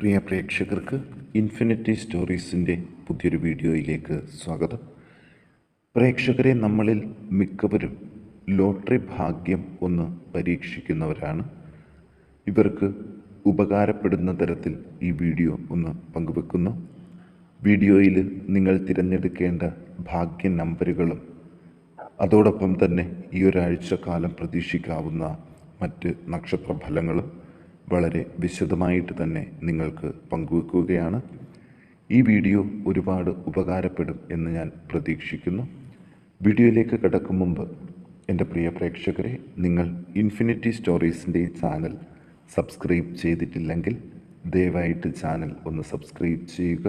പ്രിയ പ്രേക്ഷകർക്ക് ഇൻഫിനിറ്റി സ്റ്റോറീസിന്റെ പുതിയൊരു വീഡിയോയിലേക്ക് സ്വാഗതം. പ്രേക്ഷകരെ നമ്മളിൽ മിക്കവരും ലോട്ടറി ഭാഗ്യം ഒന്ന് പരീക്ഷിക്കുന്നവരാണ്. ഇവർക്ക് ഉപകാരപ്പെടുന്ന തരത്തിൽ ഈ വീഡിയോ ഒന്ന് പങ്കുവെക്കുന്നു. വീഡിയോയിൽ നിങ്ങൾ തിരഞ്ഞെടുക്കേണ്ട ഭാഗ്യ നമ്പറുകളും അതോടൊപ്പം തന്നെ ഈ ഒരാഴ്ച കാലം പ്രതീക്ഷിക്കാവുന്ന മറ്റ് നക്ഷത്ര ഫലങ്ങളും വളരെ വിശദമായിട്ട് തന്നെ നിങ്ങൾക്ക് പങ്കുവെക്കുകയാണ്. ഈ വീഡിയോ ഒരുപാട് ഉപകാരപ്പെടും എന്ന് ഞാൻ പ്രതീക്ഷിക്കുന്നു. വീഡിയോയിലേക്ക് കിടക്കും മുമ്പ് എന്റെ പ്രിയ പ്രേക്ഷകരെ നിങ്ങൾ ഇൻഫിനിറ്റി സ്റ്റോറീസിന്റെ ചാനൽ സബ്സ്ക്രൈബ് ചെയ്തിട്ടില്ലെങ്കിൽ ദയവായിട്ട് ചാനൽ ഒന്ന് സബ്സ്ക്രൈബ് ചെയ്യുക.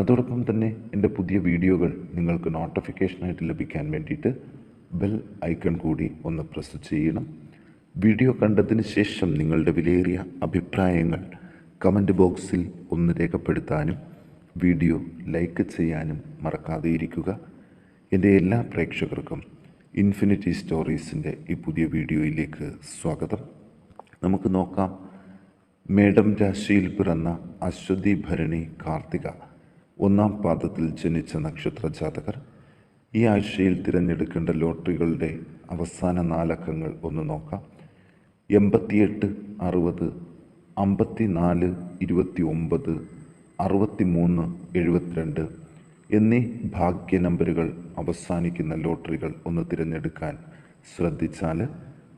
അതോടൊപ്പം തന്നെ എന്റെ പുതിയ വീഡിയോകൾ നിങ്ങൾക്ക് നോട്ടിഫിക്കേഷനായിട്ട് ലഭിക്കാൻ വേണ്ടിയിട്ട് ബെൽ ഐക്കൺ കൂടി ഒന്ന് പ്രസ് ചെയ്യണം. വീഡിയോ കണ്ടതിന് ശേഷം നിങ്ങളുടെ വിലയേറിയ അഭിപ്രായങ്ങൾ കമന്റ് ബോക്സിൽ ഒന്ന് രേഖപ്പെടുത്താനും വീഡിയോ ലൈക്ക് ചെയ്യാനും മറക്കാതെ ഇരിക്കുക എന്റെ എല്ലാ പ്രേക്ഷകർക്കും ഇൻഫിനിറ്റി സ്റ്റോറീസിന്റെ ഈ പുതിയ വീഡിയോയിലേക്ക് സ്വാഗതം. നമുക്ക് നോക്കാം. മേഡം രാശിയിൽ പിറന്ന അശ്വതി ഭരണി കാർത്തിക ഒന്നാം പാദത്തിൽ ജനിച്ച നക്ഷത്ര ജാതകർ. ഈ ആഴ്ചയിൽ തിരഞ്ഞെടുക്കേണ്ട ലോട്ടറികളുടെ അവസാന നാലക്കങ്ങൾ ഒന്ന് നോക്കാം. എൺപത്തിയെട്ട് അറുപത് അമ്പത്തി നാല് ഇരുപത്തി ഒമ്പത് അറുപത്തി മൂന്ന് എഴുപത്തിരണ്ട് എന്നീ ഭാഗ്യ നമ്പറുകൾ അവസാനിക്കുന്ന ലോട്ടറികൾ ഒന്ന് തിരഞ്ഞെടുക്കാൻ ശ്രദ്ധിച്ചാൽ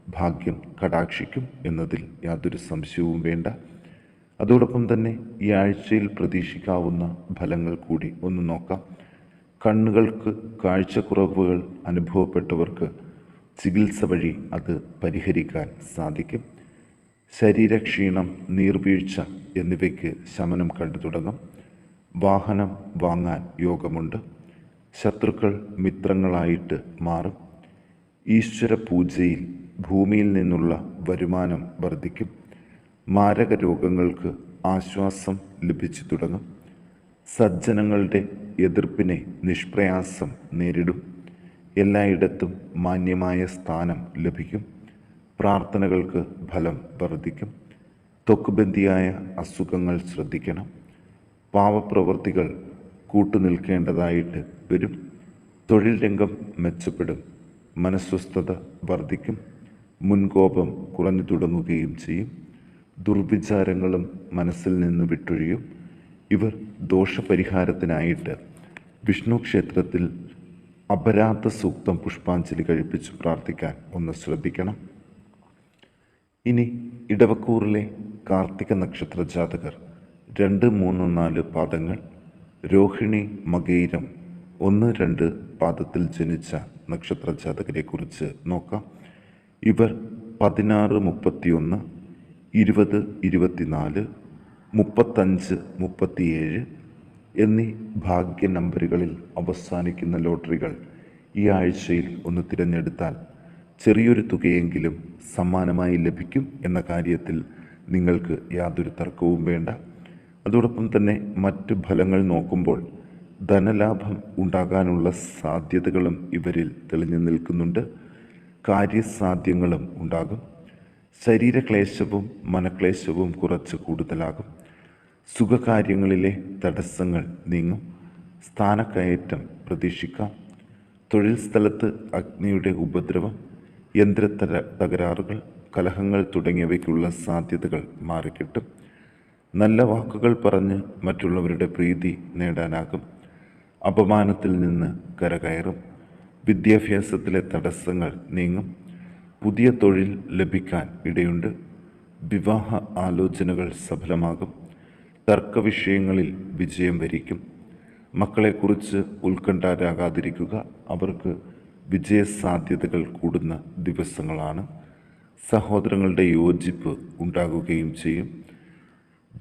ഭാഗ്യം കടാക്ഷിക്കും എന്നതിൽ യാതൊരു സംശയവും വേണ്ട. അതോടൊപ്പം തന്നെ ഈ ആഴ്ചയിൽ പ്രതീക്ഷിക്കാവുന്ന ഫലങ്ങൾ കൂടി ഒന്ന് നോക്കാം. കണ്ണുകൾക്ക് കാഴ്ചക്കുറവുകൾ അനുഭവപ്പെട്ടവർക്ക് ചികിത്സ വഴി അത് പരിഹരിക്കാൻ സാധിക്കും. ശരീരക്ഷീണം നീർവീഴ്ച എന്നിവയ്ക്ക് ശമനം കണ്ടു തുടങ്ങും. വാഹനം വാങ്ങാൻ യോഗമുണ്ട്. ശത്രുക്കൾ മിത്രങ്ങളായിട്ട് മാറും. ഈശ്വര പൂജയിൽ ഭൂമിയിൽ നിന്നുള്ള വരുമാനം വർദ്ധിക്കും. മാരക രോഗങ്ങൾക്ക് ആശ്വാസം ലഭിച്ചു തുടങ്ങും. സജ്ജനങ്ങളുടെ എതിർപ്പിനെ നിഷ്പ്രയാസം നേരിടും. എല്ലായിടത്തും മാന്യമായ സ്ഥാനം ലഭിക്കും. പ്രാർത്ഥനകൾക്ക് ഫലം വർദ്ധിക്കും. തൊക്കുബന്ധിയായ അസുഖങ്ങൾ ശ്രദ്ധിക്കണം. പാവപ്രവൃത്തികൾ കൂട്ടുനിൽക്കേണ്ടതായിട്ട് വരും. തൊഴിൽ രംഗം മെച്ചപ്പെടും. മനസ്വസ്ഥത വർദ്ധിക്കും. മുൻകോപം കുറഞ്ഞു തുടങ്ങുകയും ചെയ്യും. ദുർവിചാരങ്ങളും മനസ്സിൽ നിന്ന് വിട്ടൊഴിയും. ഇവർ ദോഷപരിഹാരത്തിനായിട്ട് വിഷ്ണു ക്ഷേത്രത്തിൽ അപരാധ സൂക്തം പുഷ്പാഞ്ജലി കഴിപ്പിച്ച് പ്രാർത്ഥിക്കാൻ ഒന്ന് ശ്രദ്ധിക്കണം. ഇനി ഇടവക്കൂറിലെ കാർത്തിക നക്ഷത്ര ജാതകർ രണ്ട് മൂന്ന് നാല് പാദങ്ങൾ രോഹിണി മകൈരം ഒന്ന് രണ്ട് പാദത്തിൽ ജനിച്ച നക്ഷത്ര ജാതകരെക്കുറിച്ച് നോക്കാം. ഇവർ പതിനാറ് മുപ്പത്തിയൊന്ന് ഇരുപത് ഇരുപത്തിനാല് മുപ്പത്തഞ്ച് മുപ്പത്തിയേഴ് എന്നീ ഭാഗ്യ നമ്പറുകളിൽ അവസാനിക്കുന്ന ലോട്ടറികൾ ഈ ആഴ്ചയിൽ ഒന്ന് തിരഞ്ഞെടുത്താൽ ചെറിയൊരു തുകയെങ്കിലും സമ്മാനമായി ലഭിക്കും എന്ന കാര്യത്തിൽ നിങ്ങൾക്ക് യാതൊരു തർക്കവും വേണ്ട. അതോടൊപ്പം തന്നെ മറ്റ് ഫലങ്ങൾ നോക്കുമ്പോൾ ധനലാഭം ഉണ്ടാകാനുള്ള സാധ്യതകളും ഇവരിൽ തെളിഞ്ഞു നിൽക്കുന്നുണ്ട്. കാര്യസാധ്യങ്ങളും ഉണ്ടാകും. ശരീരക്ലേശവും മനക്ലേശവും കുറച്ച് കൂടുതലാകും. സുഖകാര്യങ്ങളിലെ തടസ്സങ്ങൾ നീങ്ങും. സ്ഥാനക്കയറ്റം പ്രതീക്ഷിക്കാം. തൊഴിൽ സ്ഥലത്ത് അഗ്നിയുടെ ഉപദ്രവം യന്ത്രത്തര തകരാറുകൾ കലഹങ്ങൾ തുടങ്ങിയവയ്ക്കുള്ള സാധ്യതകൾ മാറിക്കിട്ടും. നല്ല വാക്കുകൾ പറഞ്ഞ് മറ്റുള്ളവരുടെ പ്രീതി നേടാനാകും. അപമാനത്തിൽ നിന്ന് കരകയറും. വിദ്യാഭ്യാസത്തിലെ തടസ്സങ്ങൾ നീങ്ങും. പുതിയ തൊഴിൽ ലഭിക്കാൻ ഇടയുണ്ട്. വിവാഹ ആലോചനകൾ സഫലമാകും. തർക്ക വിഷയങ്ങളിൽ വിജയം വരിക്കും. മക്കളെക്കുറിച്ച് ഉത്കണ്ഠരാകാതിരിക്കുക അവർക്ക് വിജയസാധ്യതകൾ കൂടുന്ന ദിവസങ്ങളാണ്. സഹോദരങ്ങളുടെ യോജിപ്പ് ഉണ്ടാകുകയും ചെയ്യും.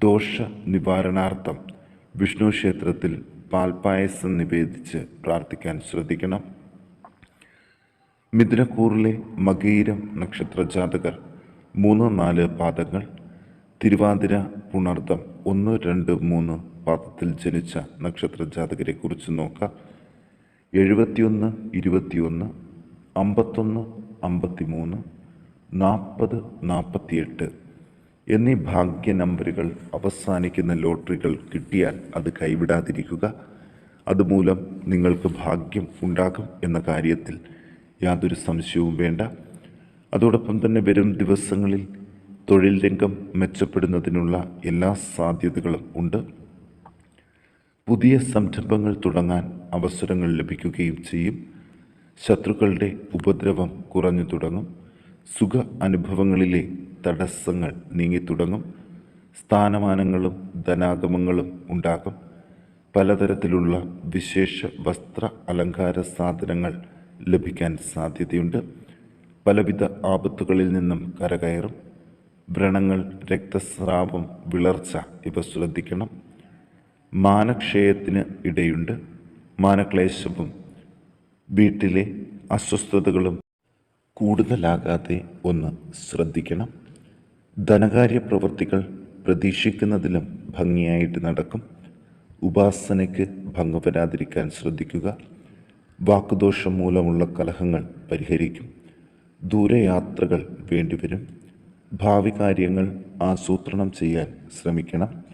ദോഷ നിവാരണാർത്ഥം വിഷ്ണു ക്ഷേത്രത്തിൽ പാൽപ്പായസം നിവേദിച്ച് പ്രാർത്ഥിക്കാൻ ശ്രദ്ധിക്കണം. മിഥുനക്കൂറിലെ മകീരം നക്ഷത്ര ജാതകർ മൂന്ന് നാല് പാദങ്ങൾ തിരുവാതിര പുണർത്തം ഒന്ന് രണ്ട് മൂന്ന് പാദത്തിൽ ജനിച്ച നക്ഷത്ര ജാതകരെക്കുറിച്ച് നോക്കാം. എഴുപത്തിയൊന്ന് ഇരുപത്തിയൊന്ന് അമ്പത്തൊന്ന് അമ്പത്തി മൂന്ന് നാൽപ്പത് നാൽപ്പത്തിയെട്ട് എന്നീ ഭാഗ്യ നമ്പറുകൾ അവസാനിക്കുന്ന ലോട്ടറികൾ കിട്ടിയാൽ അത് കൈവിടാതിരിക്കുക. അതുമൂലം നിങ്ങൾക്ക് ഭാഗ്യം ഉണ്ടാകും എന്ന കാര്യത്തിൽ യാതൊരു സംശയവും വേണ്ട. അതോടൊപ്പം തന്നെ വരും ദിവസങ്ങളിൽ തൊഴിൽ രംഗം മെച്ചപ്പെടുന്നതിനുള്ള എല്ലാ സാധ്യതകളും ഉണ്ട്. പുതിയ സംരംഭങ്ങൾ തുടങ്ങാൻ അവസരങ്ങൾ ലഭിക്കുകയും ചെയ്യും. ശത്രുക്കളുടെ ഉപദ്രവം കുറഞ്ഞു തുടങ്ങും. സുഖ അനുഭവങ്ങളിലെ തടസ്സങ്ങൾ നീങ്ങിത്തുടങ്ങും സ്ഥാനമാനങ്ങളും ധനാഗമങ്ങളും ഉണ്ടാകും. പലതരത്തിലുള്ള വിശേഷ വസ്ത്ര അലങ്കാര സാധനങ്ങൾ ലഭിക്കാൻ സാധ്യതയുണ്ട്. പലവിധ ആപത്തുകളിൽ നിന്നും കരകയറും. വ്രണങ്ങൾ രക്തസ്രാവം വിളർച്ച ഇവ ശ്രദ്ധിക്കണം. മാനക്ഷയത്തിന് ഇടയുണ്ട്. മാനക്ലേശവും വീട്ടിലെ അസ്വസ്ഥതകളും കൂടുതലാകാതെ ഒന്ന് ശ്രദ്ധിക്കണം. ധനകാര്യ പ്രവൃത്തികൾ പ്രതീക്ഷിക്കുന്നതിലും ഭംഗിയായിട്ട് നടക്കും. ഉപാസനയ്ക്ക് ഭംഗം വരാതിരിക്കാൻ ശ്രദ്ധിക്കുക. വാക്കുദോഷം മൂലമുള്ള കലഹങ്ങൾ പരിഹരിക്കും. ദൂരയാത്രകൾ വേണ്ടിവരും. ഭാവി കാര്യങ്ങൾ ആസൂത്രണം ചെയ്യാൻ ശ്രമിക്കണം.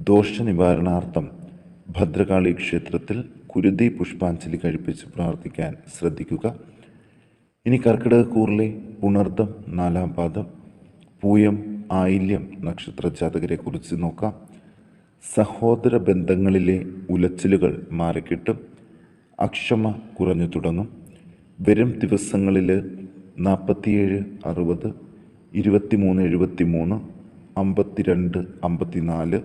ദോഷനിവാരണാർത്ഥം ഭദ്രകാളി ക്ഷേത്രത്തിൽ കുരുതി പുഷ്പാഞ്ജലി കഴിപ്പിച്ച് പ്രാർത്ഥിക്കാൻ ശ്രദ്ധിക്കുക. ഇനി കർക്കിടകക്കൂറിലെ ഉണർദം നാലാം പാദം പൂയം ആയില്യം നക്ഷത്ര ജാതകരെ കുറിച്ച് നോക്കാം. സഹോദര ബന്ധങ്ങളിലെ ഉലച്ചിലുകൾ മാറിക്കിട്ടും അക്ഷമ കുറഞ്ഞു തുടങ്ങും. വരും ദിവസങ്ങളിൽ നാൽപ്പത്തിയേഴ് അറുപത് ഇരുപത്തിമൂന്ന് എഴുപത്തി മൂന്ന് അമ്പത്തിരണ്ട് അമ്പത്തിനാല്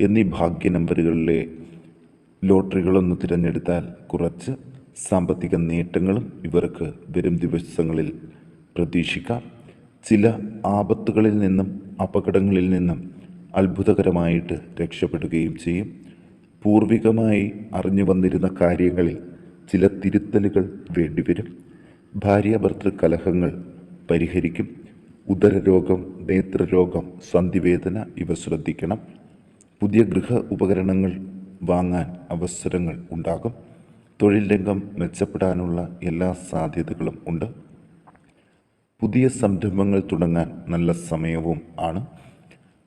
എന്നീ ഭാഗ്യ നമ്പറുകളിലെ ലോട്ടറികളൊന്ന് തിരഞ്ഞെടുത്താൽ കുറച്ച് സാമ്പത്തിക നേട്ടങ്ങളും ഇവർക്ക് വരും ദിവസങ്ങളിൽ പ്രതീക്ഷിക്കാം. ചില ആപത്തുകളിൽ നിന്നും അപകടങ്ങളിൽ നിന്നും അത്ഭുതകരമായിട്ട് രക്ഷപ്പെടുകയും ചെയ്യും. പൂർവികമായി അറിഞ്ഞു വന്നിരുന്ന കാര്യങ്ങളിൽ ചില തിരുത്തലുകൾ വേണ്ടിവരും. ഭാര്യാഭർത്തൃ കലഹങ്ങൾ പരിഹരിക്കും. ഉദരരോഗം നേത്രരോഗം സന്ധിവേദന ഇവ ശ്രദ്ധിക്കണം. പുതിയ ഗൃഹ ഉപകരണങ്ങൾ വാങ്ങാൻ അവസരങ്ങൾ ഉണ്ടാകും. തൊഴിൽ രംഗം മെച്ചപ്പെടാനുള്ള എല്ലാ സാധ്യതകളും ഉണ്ട്. പുതിയ സംരംഭങ്ങൾ തുടങ്ങാൻ നല്ല സമയവും ആണ്.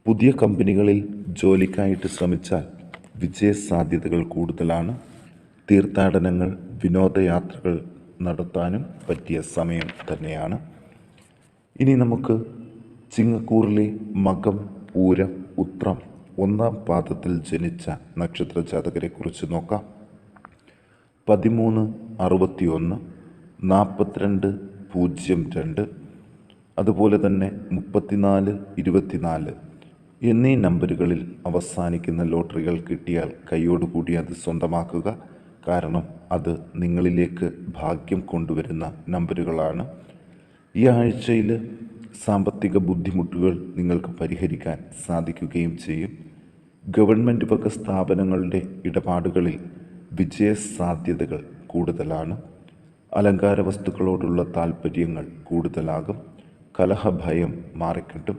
പുതിയ കമ്പനികളിൽ ജോലിക്കായിട്ട് ശ്രമിച്ചാൽ വിജയസാധ്യതകൾ കൂടുതലാണ്. തീർത്ഥാടനങ്ങൾ വിനോദയാത്രകൾ നടത്താനും പറ്റിയ സമയം തന്നെയാണ്. ഇനി നമുക്ക് ചിങ്ങക്കൂറിലെ മകം പൂരം ഉത്രം ഒന്നാം പാദത്തിൽ ജനിച്ച നക്ഷത്ര ജാതകരെ കുറിച്ച് നോക്കാം. പതിമൂന്ന് അറുപത്തിയൊന്ന് നാൽപ്പത്തിരണ്ട് പൂജ്യം രണ്ട് അതുപോലെ തന്നെ മുപ്പത്തിനാല് ഇരുപത്തിനാല് എന്നീ നമ്പറുകളിൽ അവസാനിക്കുന്ന ലോട്ടറികൾ കിട്ടിയാൽ കൈയോടുകൂടി അത് സ്വന്തമാക്കുക. കാരണം അത് നിങ്ങളിലേക്ക് ഭാഗ്യം കൊണ്ടുവരുന്ന നമ്പറുകളാണ്. ഈ ആഴ്ചയിൽ സാമ്പത്തിക ബുദ്ധിമുട്ടുകൾ നിങ്ങൾക്ക് പരിഹരിക്കാൻ സാധിക്കുകയും ചെയ്യും. ഗവൺമെന്റ് വക സ്ഥാപനങ്ങളുടെ ഇടപാടുകളിൽ വിജയ സാധ്യതകൾ കൂടുതലാണ്. അലങ്കാര വസ്തുക്കളോടുള്ള താല്പര്യങ്ങൾ കൂടുതലാകും. കലഹഭയം മാറിക്കിട്ടും.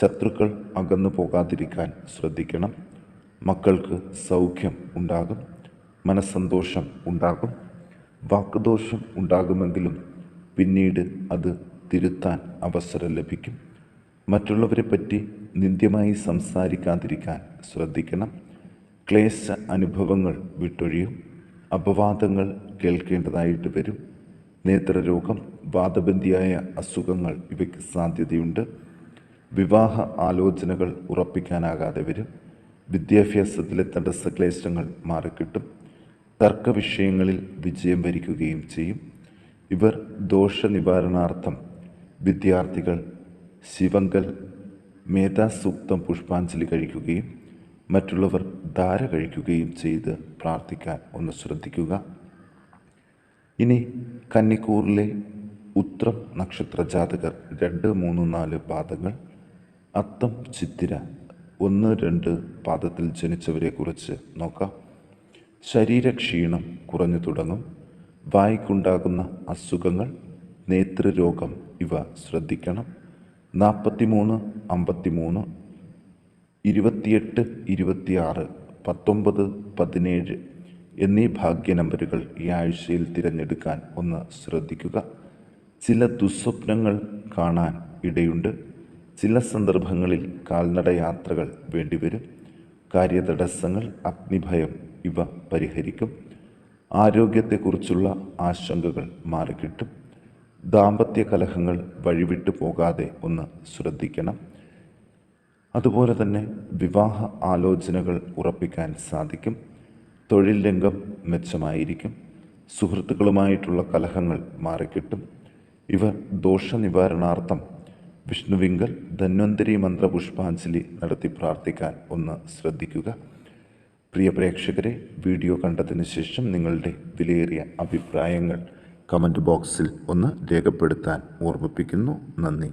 ശത്രുക്കൾ അകന്നു പോകാതിരിക്കാൻ ശ്രദ്ധിക്കണം. മക്കൾക്ക് സൗഖ്യം ഉണ്ടാകും. മനസ്സന്തോഷം ഉണ്ടാകും. വാക്കുദോഷം ഉണ്ടാകുമെങ്കിലും പിന്നീട് അത് തിരുത്താൻ അവസരം ലഭിക്കും. മറ്റുള്ളവരെ പറ്റി നിന്ദ്യമായി സംസാരിക്കാതിരിക്കാൻ ശ്രദ്ധിക്കണം. ക്ലേശ അനുഭവങ്ങൾ വിട്ടൊഴിയും. അപവാദങ്ങൾ കേൾക്കേണ്ടതായിട്ട് വരും. നേത്രരോഗം വാദബന്ധിയായ അസുഖങ്ങൾ ഇവയ്ക്ക് സാധ്യതയുണ്ട്. വിവാഹ ആലോചനകൾ ഉറപ്പിക്കാനാകാതെ വരും. വിദ്യാഭ്യാസത്തിലെ തടസ്സക്ലേശങ്ങൾ മാറിക്കിട്ടും. തർക്ക വിഷയങ്ങളിൽ വിജയം വരിക്കുകയും ചെയ്യും. ഇവർ ദോഷനിവാരണാർത്ഥം വിദ്യാർത്ഥികൾ ശിവങ്കൽ മേധാസൂക്തം പുഷ്പാഞ്ജലി കഴിക്കുകയും മറ്റുള്ളവർ ധാര കഴിക്കുകയും ചെയ്ത് പ്രാർത്ഥിക്കാൻ ഒന്ന് ശ്രദ്ധിക്കുക. ഇനി കന്നിക്കൂറിലെ ഉത്രം നക്ഷത്ര ജാതകർ രണ്ട് മൂന്ന് നാല് പാദങ്ങൾ അത്തം ചിത്തിര ഒന്ന് രണ്ട് പാദത്തിൽ ജനിച്ചവരെക്കുറിച്ച് നോക്കാം. ശരീരക്ഷീണം കുറഞ്ഞു തുടങ്ങും. വായിക്കുണ്ടാകുന്ന അസുഖങ്ങൾ നേത്രരോഗം ഇവ ശ്രദ്ധിക്കണം. നാൽപ്പത്തിമൂന്ന് അമ്പത്തിമൂന്ന് ഇരുപത്തിയെട്ട് ഇരുപത്തിയാറ് പത്തൊമ്പത് പതിനേഴ് എന്നീ ഭാഗ്യ നമ്പറുകൾ ഈ ആഴ്ചയിൽ തിരഞ്ഞെടുക്കാൻ ഒന്ന് ശ്രദ്ധിക്കുക. ചില ദുസ്വപ്നങ്ങൾ കാണാൻ ഇടയുണ്ട്. ചില സന്ദർഭങ്ങളിൽ കാൽനട യാത്രകൾ വേണ്ടിവരും. കാര്യതടസ്സങ്ങൾ അഗ്നിഭയം ഇവ പരിഹരിക്കും. ആരോഗ്യത്തെക്കുറിച്ചുള്ള ആശങ്കകൾ മാറിക്കിട്ടും. ദാമ്പത്യ കലഹങ്ങൾ വഴിവിട്ടു പോകാതെ ഒന്ന് ശ്രദ്ധിക്കണം. അതുപോലെ തന്നെ വിവാഹ ആലോചനകൾ ഉറപ്പിക്കാൻ സാധിക്കും. തൊഴിൽ രംഗം മെച്ചമായിരിക്കും. സുഹൃത്തുക്കളുമായിട്ടുള്ള കലഹങ്ങൾ മാറിക്കിട്ടും. ഇവർ ദോഷനിവാരണാർത്ഥം വിഷ്ണുവിങ്കൽ ധന്വന്തരി മന്ത്രപുഷ്പാഞ്ജലി നടത്തി പ്രാർത്ഥിക്കാൻ ഒന്ന് ശ്രദ്ധിക്കുക. പ്രിയ പ്രേക്ഷകരെ വീഡിയോ കണ്ടതിന് ശേഷം നിങ്ങളുടെ വിലയേറിയ അഭിപ്രായങ്ങൾ കമന്റ് ബോക്സിൽ ഒന്ന് രേഖപ്പെടുത്താൻ ഓർമ്മിപ്പിക്കുന്നു. നന്ദി.